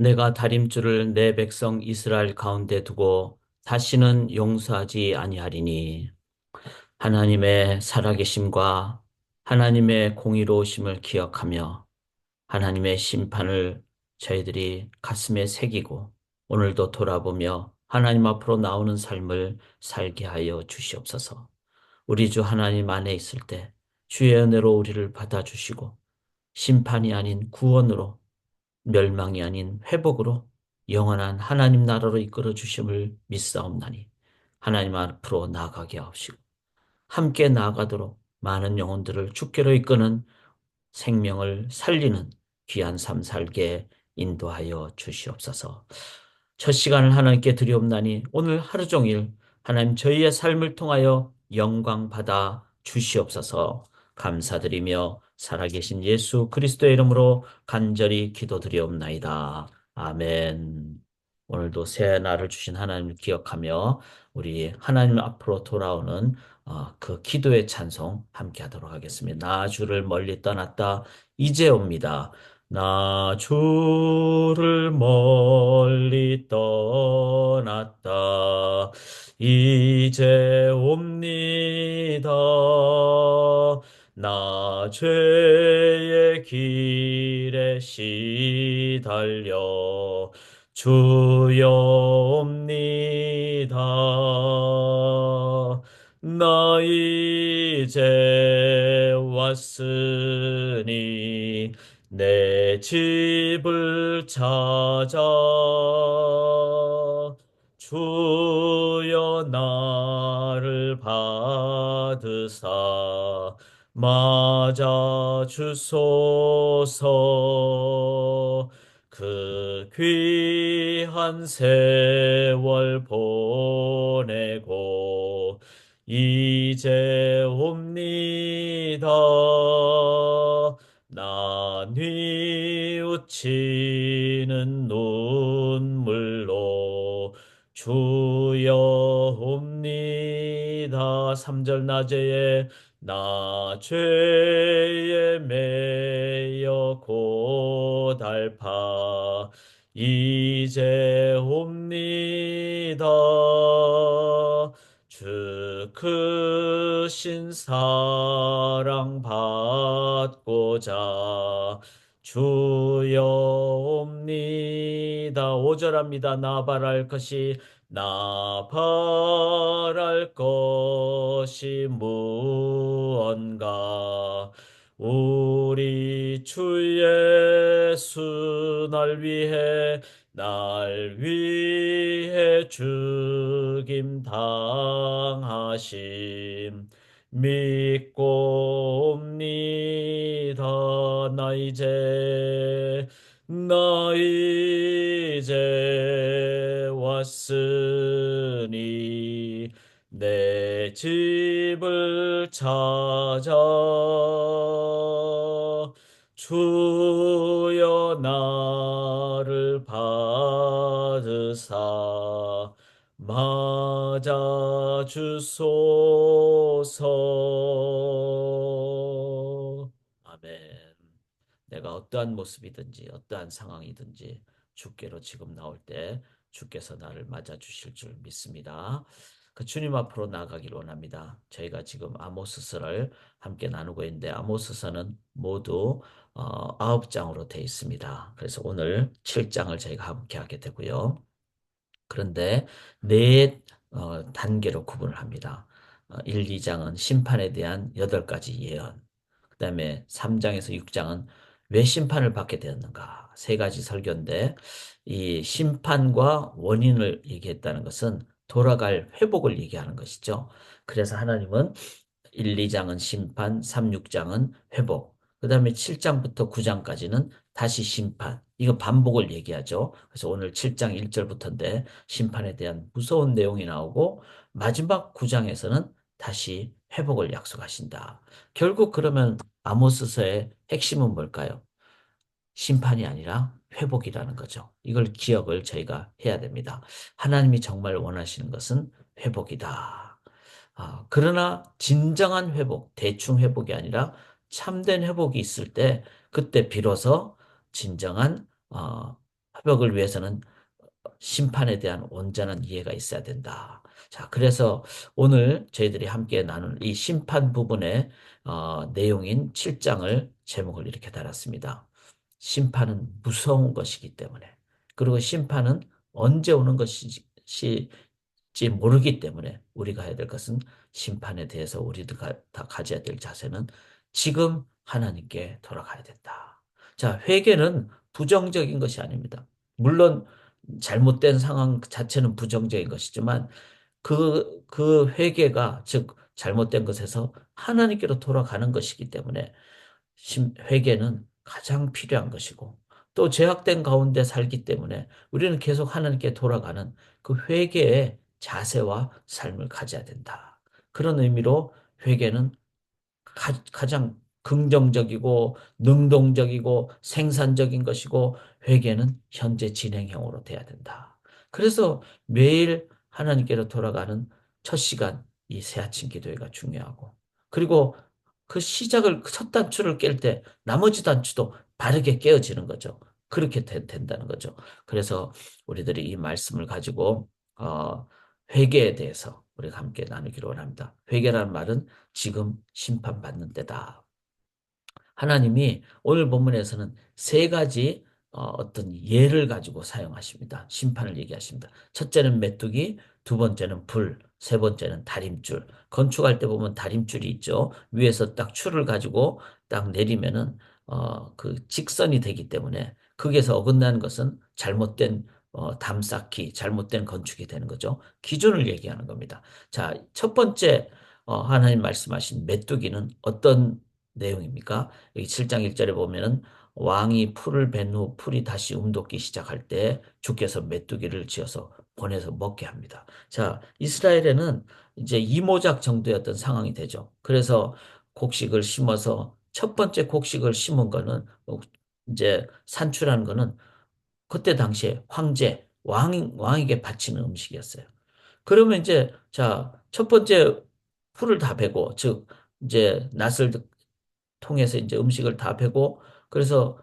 내가 다림줄을 내 백성 이스라엘 가운데 두고 다시는 용서하지 아니하리니 하나님의 살아계심과 하나님의 공의로우심을 기억하며 하나님의 심판을 저희들이 가슴에 새기고 오늘도 돌아보며 하나님 앞으로 나오는 삶을 살게 하여 주시옵소서. 우리 주 하나님 안에 있을 때 주의 은혜로 우리를 받아주시고 심판이 아닌 구원으로 멸망이 아닌 회복으로 영원한 하나님 나라로 이끌어 주심을 믿사옵나니 하나님 앞으로 나아가게 하옵시고 함께 나아가도록 많은 영혼들을 주께로 이끄는 생명을 살리는 귀한 삶 살게 인도하여 주시옵소서. 첫 시간을 하나님께 드리옵나니 오늘 하루 종일 하나님 저희의 삶을 통하여 영광 받아 주시옵소서 감사드리며 살아계신 예수 그리스도의 이름으로 간절히 기도드리옵나이다. 아멘. 오늘도 새 날을 주신 하나님을 기억하며 우리 하나님 앞으로 돌아오는 어, 그 기도의 찬송 함께 하도록 하겠습니다. 나 주를 멀리 떠났다 이제 옵니다. 나 주를 멀리 떠났다 이제 옵니다. 나 죄의 길에 시달려 주여 옵니다. 나 이제 왔으니 내 집을 찾아 주여 나를 받으사 맞아 주소서 그 귀한 세월 보내고 이제 옵니다. 나 뉘우치는 눈물로 주여 옵니다. 3절 낮에 나 죄에 매여 고달파 이제 옵니다. 주 크신 사랑 받고자 주여 옵니다. 오절합니다. 나 바랄 것이 나 바랄 것이 무언가. 우리 주 예수 날 위해 날 위해 죽임 당하심. 믿고 옵니다 나 이제. 나이 제 왔으니 내 집을 찾아 주여 나를 받으사 맞아 주소서. 아멘. 내가 어떠한 모습이든지 어떠한 상황이든지 주께로 지금 나올 때 주께서 나를 맞아 주실 줄 믿습니다. 그 주님 앞으로 나아가길 원합니다. 저희가 지금 아모스서를 함께 나누고 있는데 아모스서는 모두 어, 9장으로 되어 있습니다. 그래서 오늘 7장을 저희가 함께 하게 되고요. 그런데 네 어, 단계로 구분을 합니다. 어, 1, 2장은 심판에 대한 8가지 예언. 그 다음에 3장에서 6장은 왜 심판을 받게 되었는가. 세 가지 설교인데 이 심판과 원인을 얘기했다는 것은 돌아갈 회복을 얘기하는 것이죠. 그래서 하나님은 1, 2장은 심판, 3, 6장은 회복. 그 다음에 7장부터 9장까지는 다시 심판. 이거 반복을 얘기하죠. 그래서 오늘 7장 1절부터인데 심판에 대한 무서운 내용이 나오고 마지막 9장에서는 다시 회복을 약속하신다. 결국 그러면 아모스서의 핵심은 뭘까요? 심판이 아니라 회복이라는 거죠. 이걸 기억을 저희가 해야 됩니다. 하나님이 정말 원하시는 것은 회복이다. 아, 그러나 진정한 회복, 대충 회복이 아니라 참된 회복이 있을 때 그때 비로소 진정한 어, 회복을 위해서는 심판에 대한 온전한 이해가 있어야 된다. 자, 그래서 오늘 저희들이 함께 나눌 이 심판 부분의 어, 내용인 7장을 제목을 이렇게 달았습니다. 심판은 무서운 것이기 때문에 그리고 심판은 언제 오는 것인지 모르기 때문에 우리가 해야 될 것은 심판에 대해서 우리도 다 가져야 될 자세는 지금 하나님께 돌아가야 된다. 자, 회개는 부정적인 것이 아닙니다. 물론 잘못된 상황 자체는 부정적인 것이지만 그, 그 회개가 즉 잘못된 것에서 하나님께로 돌아가는 것이기 때문에 회개는 가장 필요한 것이고 또 죄악된 가운데 살기 때문에 우리는 계속 하나님께 돌아가는 그 회개의 자세와 삶을 가져야 된다. 그런 의미로 회개는 가, 장 긍정적이고 능동적이고 생산적인 것이고 회개는 현재 진행형으로 돼야 된다. 그래서 매일 하나님께로 돌아가는 첫 시간 이 새 아침 기도회가 중요하고 그리고 그 시작을 첫 단추를 깰 때 나머지 단추도 바르게 깨어지는 거죠. 그렇게 되, 된다는 거죠. 그래서 우리들이 이 말씀을 가지고 어, 회개에 대해서 우리가 함께 나누기로 원합니다. 회개라는 말은 지금 심판받는 때다. 하나님이 오늘 본문에서는 세 가지 어, 떤 예를 가지고 사용하십니다. 심판을 얘기하십니다. 첫째는 메뚜기, 두 번째는 불, 세 번째는 다림줄. 건축할 때 보면 다림줄이 있죠. 위에서 딱 줄을 가지고 딱 내리면은 어, 그 직선이 되기 때문에 거기에서 어긋나는 것은 잘못된 어, 담 쌓기, 잘못된 건축이 되는 거죠. 기준을 얘기하는 겁니다. 자, 첫 번째 어, 하나님 말씀하신 메뚜기는 어떤 내용입니까? 여기 7장 1절에 보면은 왕이 풀을 벤 후 풀이 다시 움돋기 시작할 때 주께서 메뚜기를 지어서 보내서 먹게 합니다. 자, 이스라엘에는 이제 이모작 정도였던 상황이 되죠. 그래서 곡식을 심어서 첫 번째 곡식을 심은 거는 이제 산출하는 거는 그때 당시에 황제, 왕, 왕에게 바치는 음식이었어요. 그러면 이제, 자, 첫 번째 풀을 다 베고, 즉, 이제 낫을 통해서 이제 음식을 다 베고, 그래서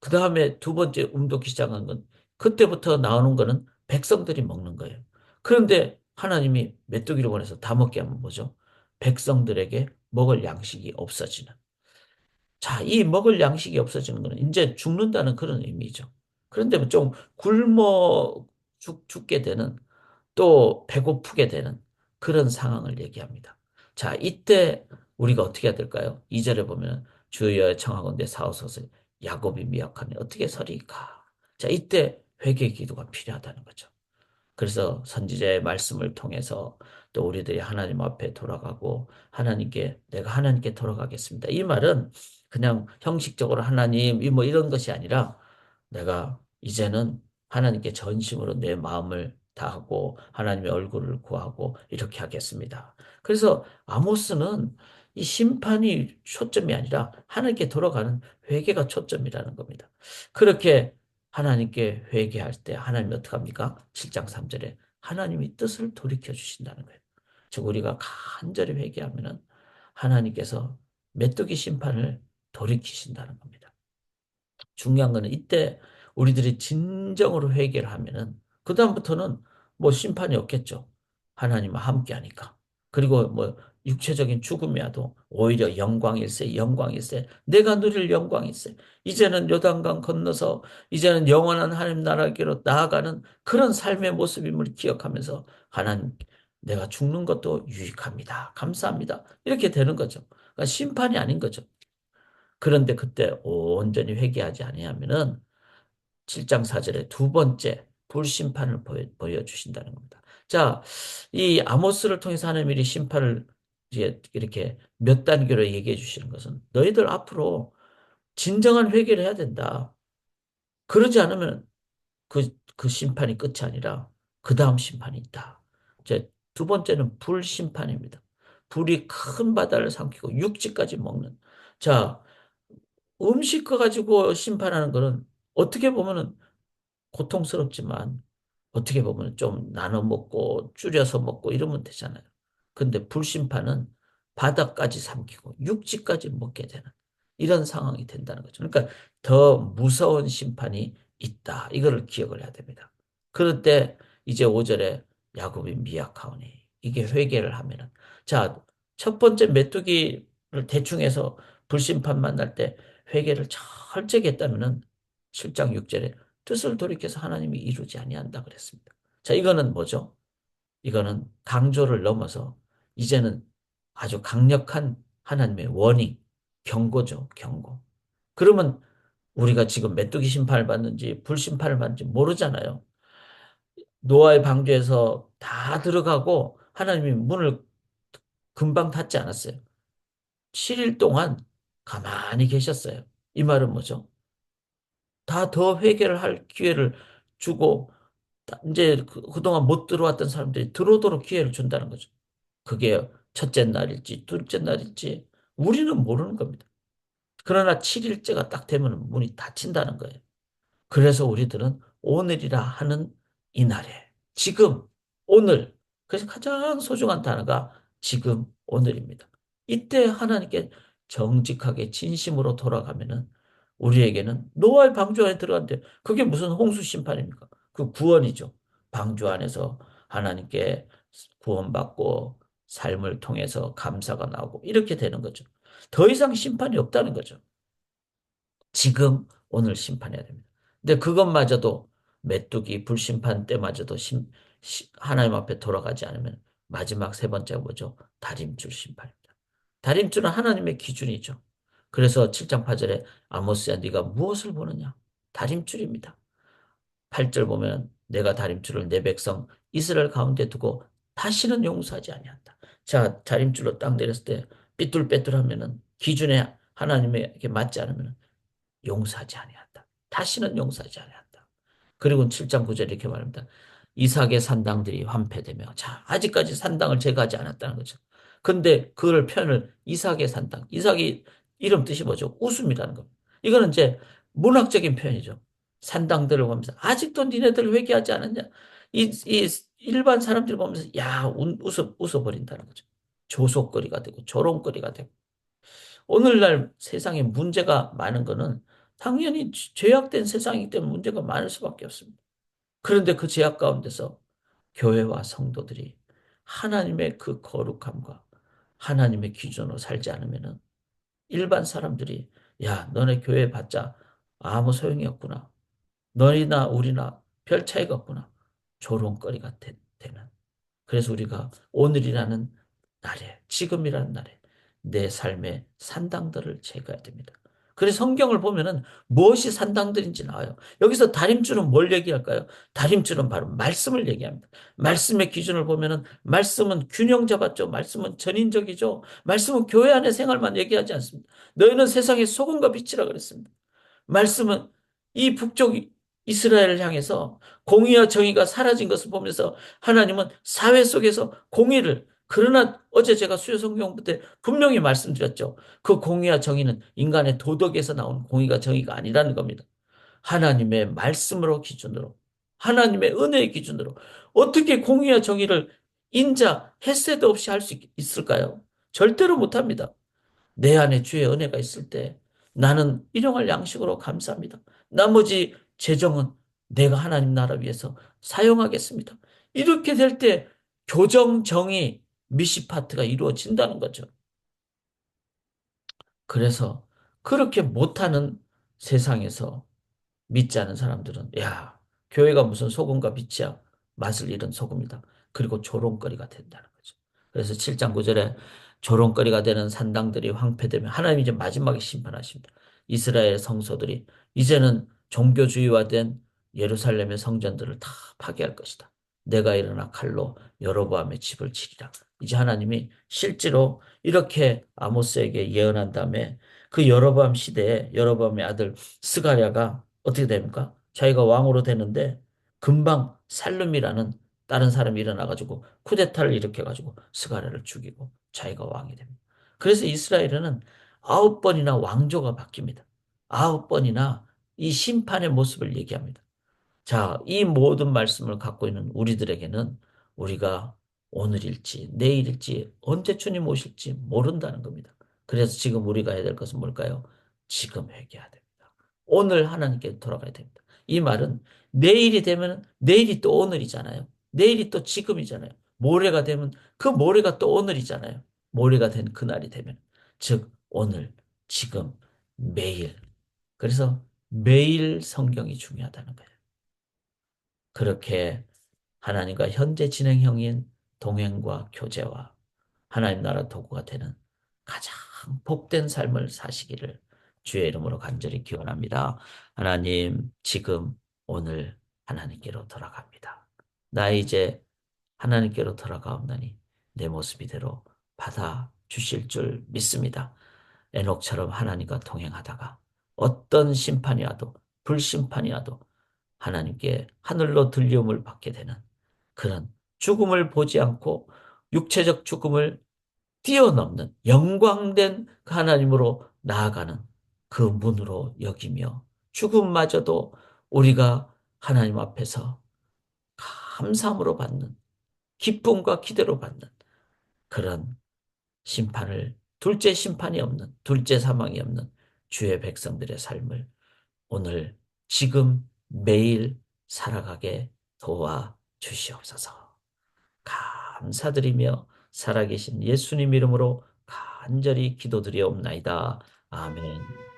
그 다음에 두 번째 음독기 시작한 건, 그때부터 나오는 거는 백성들이 먹는 거예요. 그런데 하나님이 메뚜기를 보내서 다 먹게 하면 뭐죠? 백성들에게 먹을 양식이 없어지는. 자, 이 먹을 양식이 없어지는 거는 이제 죽는다는 그런 의미죠. 그런데 좀 굶어 죽, 죽게 되는 또 배고프게 되는 그런 상황을 얘기합니다. 자, 이때 우리가 어떻게 해야 될까요? 2절에 보면 주여 청하건대 사오소서 야곱이 미약하네 어떻게 서리까? 자, 이때 회개 기도가 필요하다는 거죠. 그래서 선지자의 말씀을 통해서 또 우리들이 하나님 앞에 돌아가고 하나님께 내가 하나님께 돌아가겠습니다. 이 말은 그냥 형식적으로 하나님 뭐 이런 것이 아니라 내가 이제는 하나님께 전심으로 내 마음을 다하고 하나님의 얼굴을 구하고 이렇게 하겠습니다. 그래서 아모스는 이 심판이 초점이 아니라 하나님께 돌아가는 회개가 초점이라는 겁니다. 그렇게 하나님께 회개할 때 하나님이 어떻게 합니까? 7장 3절에 하나님이 뜻을 돌이켜 주신다는 거예요. 즉 우리가 간절히 회개하면은 하나님께서 메뚜기 심판을 돌이키신다는 겁니다. 중요한 거는 이때 우리들이 진정으로 회개를 하면은 그 다음부터는 뭐 심판이 없겠죠. 하나님과 함께 하니까. 그리고 뭐 육체적인 죽음이라도 오히려 영광일세, 영광일세. 내가 누릴 영광일세. 이제는 요단강 건너서 이제는 영원한 하나님 나라기로 나아가는 그런 삶의 모습임을 기억하면서 하나님, 내가 죽는 것도 유익합니다. 감사합니다. 이렇게 되는 거죠. 그러니까 심판이 아닌 거죠. 그런데 그때 온전히 회개하지 아니하면은 7장 4절에 두 번째 불심판을 보여, 주신다는 겁니다. 자, 이 아모스를 통해서 하나님이 심판을 이렇게 몇 단계로 얘기해 주시는 것은 너희들 앞으로 진정한 회개를 해야 된다. 그러지 않으면 그, 그 심판이 끝이 아니라 그 다음 심판이 있다. 이제 두 번째는 불심판입니다. 불이 큰 바다를 삼키고 육지까지 먹는. 자, 음식 가지고 심판하는 것은 어떻게 보면은 고통스럽지만 어떻게 보면 좀 나눠 먹고 줄여서 먹고 이러면 되잖아요. 근데 불심판은 바닥까지 삼키고 육지까지 먹게 되는 이런 상황이 된다는 거죠. 그러니까 더 무서운 심판이 있다. 이거를 기억을 해야 됩니다. 그럴 때 이제 5절에 야곱이 미약하오니 이게 회개를 하면은 자, 첫 번째 메뚜기를 대충 해서 불심판 만날 때 회개를 철저히 했다면은 7장 6절에 뜻을 돌이켜서 하나님이 이루지 아니한다 그랬습니다. 자, 이거는 뭐죠? 이거는 강조를 넘어서 이제는 아주 강력한 하나님의 워닝, 경고죠, 경고. 그러면 우리가 지금 메뚜기 심판을 받는지 불심판을 받는지 모르잖아요. 노아의 방주에서 다 들어가고 하나님이 문을 금방 닫지 않았어요. 7일 동안 가만히 계셨어요. 이 말은 뭐죠? 다 더 회개를 할 기회를 주고 이제 그, 그동안 못 들어왔던 사람들이 들어오도록 기회를 준다는 거죠. 그게 첫째 날일지 둘째 날일지 우리는 모르는 겁니다. 그러나 7일째가 딱 되면 문이 닫힌다는 거예요. 그래서 우리들은 오늘이라 하는 이 날에 지금 오늘 그래서 가장 소중한 단어가 지금 오늘입니다. 이때 하나님께 정직하게 진심으로 돌아가면은 우리에게는 노아의 방주 안에 들어갔는데 그게 무슨 홍수 심판입니까? 그 구원이죠. 방주 안에서 하나님께 구원받고 삶을 통해서 감사가 나오고 이렇게 되는 거죠. 더 이상 심판이 없다는 거죠. 지금 오늘 심판해야 됩니다. 근데 그것마저도 메뚜기 불심판 때마저도 심, 시, 하나님 앞에 돌아가지 않으면 마지막 세 번째가 뭐죠? 다림줄 심판입니다. 다림줄은 하나님의 기준이죠. 그래서 7장 8절에 아모스야 네가 무엇을 보느냐? 다림줄입니다. 8절 보면 내가 다림줄을 내 백성 이스라엘 가운데 두고 다시는 용서하지 아니한다. 자, 다림줄로 딱 내렸을 때 삐뚤빼뚤하면은 기준에 하나님에게 맞지 않으면 용서하지 아니한다. 다시는 용서하지 아니한다. 그리고 7장 9절 이렇게 말합니다. 이삭의 산당들이 환폐되며 자, 아직까지 산당을 제거하지 않았다는 거죠. 근데 그걸 표현을 이삭의 산당. 이삭이 이름 뜻이 뭐죠? 웃음이라는 겁니다. 이거는 이제 문학적인 표현이죠. 산당들을 보면서 아직도 니네들 회개하지 않았냐? 이, 이 일반 사람들 보면서 야 웃어 웃어버린다는 거죠. 조속거리가 되고 조롱거리가 되고 오늘날 세상에 문제가 많은 거는 당연히 죄악된 세상이기 때문에 문제가 많을 수밖에 없습니다. 그런데 그 죄악 가운데서 교회와 성도들이 하나님의 그 거룩함과 하나님의 기준으로 살지 않으면은 일반 사람들이 야 너네 교회 받자 아무 소용이 없구나 너희나 우리나 별 차이가 없구나. 조롱거리가 되, 는 그래서 우리가 오늘이라는 날에, 지금이라는 날에 내 삶의 산당들을 제거해야 됩니다. 그래서 성경을 보면은 무엇이 산당들인지 나와요. 여기서 다림줄은 뭘 얘기할까요? 다림줄은 바로 말씀을 얘기합니다. 말씀의 기준을 보면은 말씀은 균형 잡았죠. 말씀은 전인적이죠. 말씀은 교회 안의 생활만 얘기하지 않습니다. 너희는 세상의 소금과 빛이라 그랬습니다. 말씀은 이 북쪽 이스라엘을 향해서 공의와 정의가 사라진 것을 보면서 하나님은 사회 속에서 공의를 그러나 어제 제가 수요 성경 때 분명히 말씀드렸죠. 그 공의와 정의는 인간의 도덕에서 나온 공의가 정의가 아니라는 겁니다. 하나님의 말씀으로 기준으로 하나님의 은혜의 기준으로 어떻게 공의와 정의를 인자 햇새도 없이 할 수 있을까요? 절대로 못합니다. 내 안에 주의 은혜가 있을 때 나는 일용할 양식으로 감사합니다. 나머지 재정은 내가 하나님 나라 위해서 사용하겠습니다. 이렇게 될 때 교정, 정의, 미시파트가 이루어진다는 거죠. 그래서 그렇게 못하는 세상에서 믿지 않은 사람들은 야 교회가 무슨 소금과 빛이야 맛을 잃은 소금이다. 그리고 조롱거리가 된다는 거죠. 그래서 7장 9절에 조롱거리가 되는 산당들이 황폐되면 하나님이 이제 마지막에 심판하십니다. 이스라엘 성소들이 이제는 종교주의화된 예루살렘의 성전들을 다 파괴할 것이다. 내가 일어나 칼로 여로보암의 집을 치리라. 이제 하나님이 실제로 이렇게 아모스에게 예언한 다음에 그 여로보암 시대에 여로보암의 아들 스가랴가 어떻게 됩니까? 자기가 왕으로 되는데 금방 살룸이라는 다른 사람이 일어나가지고 쿠데타를 일으켜가지고 스가랴를 죽이고 자기가 왕이 됩니다. 그래서 이스라엘은 아홉 번이나 왕조가 바뀝니다. 아홉 번이나 이 심판의 모습을 얘기합니다. 자, 이 모든 말씀을 갖고 있는 우리들에게는 우리가 오늘일지 내일일지 언제 주님 오실지 모른다는 겁니다. 그래서 지금 우리가 해야 될 것은 뭘까요? 지금 회개해야 됩니다. 오늘 하나님께 돌아가야 됩니다. 이 말은 내일이 되면 내일이 또 오늘이잖아요. 내일이 또 지금이잖아요. 모레가 되면 그 모레가 또 오늘이잖아요. 모레가 된 그날이 되면. 즉, 오늘, 지금, 매일. 그래서 매일 성경이 중요하다는 거예요. 그렇게 하나님과 현재 진행형인 동행과 교제와 하나님 나라 도구가 되는 가장 복된 삶을 사시기를 주의 이름으로 간절히 기원합니다. 하나님, 지금 오늘 하나님께로 돌아갑니다. 나 이제 하나님께로 돌아가옵나니 내 모습 이대로 받아 주실 줄 믿습니다. 에녹처럼 하나님과 동행하다가 어떤 심판이 와도 불심판이 와도 하나님께 하늘로 들려움을 받게 되는 그런 죽음을 보지 않고 육체적 죽음을 뛰어넘는 영광된 그 하나님으로 나아가는 그 문으로 여기며 죽음마저도 우리가 하나님 앞에서 감사함으로 받는 기쁨과 기대로 받는 그런 심판을 둘째 심판이 없는 둘째 사망이 없는 주의 백성들의 삶을 오늘 지금 매일 살아가게 도와 주시옵소서. 감사드리며 살아계신 예수님 이름으로 간절히 기도드리옵나이다. 아멘.